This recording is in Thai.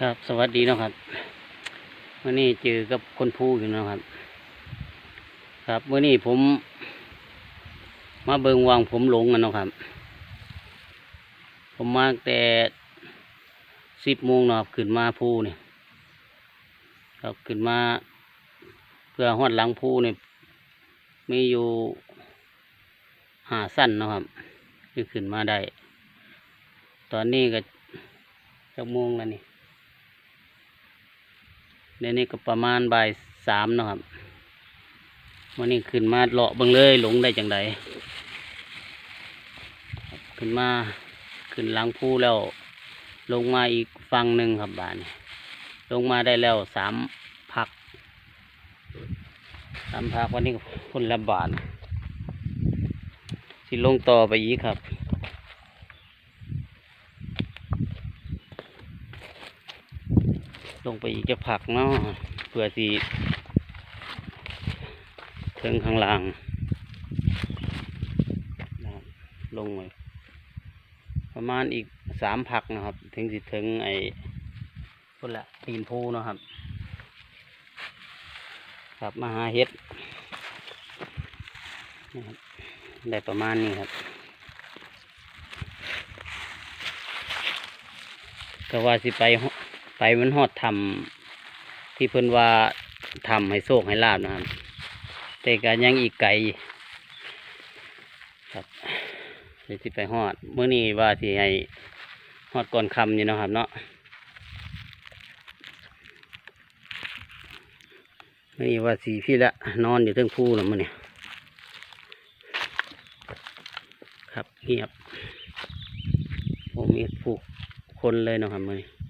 ครับสวัสดีนะครับวันนี้เจอกับคนพูอยู่นะครับ ครับวันนี้ผม มาเบิงวางผมหลงกันนะครับ ผมมาแต่สิบโมงนะครับขึ้นมาภูเนี่ยครับขึ้นมา เพื่อหอดหลังภูเนี่ยมีอยู่หาสั้นนะครับที่ขึ้นมาได้ ตอนนี้ก็จะโมงแล้วนี่ เดี๋ยวนี้ก็ประมาณบ่ายสามเนาะครับวันนี้ขึ้นมาเลาะบิ่งเลยหลงได้จังไดขึ้นมาขึ้นหลังภูแล้ว ลงมาอีกฝั่งหนึ่งครับบานลงมาได้แล้วสามพักสามพักวันนี้คนละบาทสิลงต่อไปอีกครับ ลงไปอีกจะผักเนาะเพื่อสีถึงข้างล่างนะลงไปประมาณอีกสามผักนะครับ ถึงสิถึงไอ้พุ่นละตีนพูเนาะครับ ครับมาหาเห็ดนี่ครับได้ประมาณนี้ครับก็ว่าสิไป ไปมันฮอดทำที่เพิ่นว่าทำให้โชคให้ลาบนะครับ แต่ก็ยังอีกไกลครับเดี๋ยวสิไปฮอดเมื่อนี้ว่าสิให้ฮอดก่อนคำอยู่นะครับ เนาะเมื่อนี้ว่าสีพี่ละนอนอยู่เทิงภูแล้วมื่อนี้ครับเงียบผมมีผูกคนเลยนะครับมื่อนี้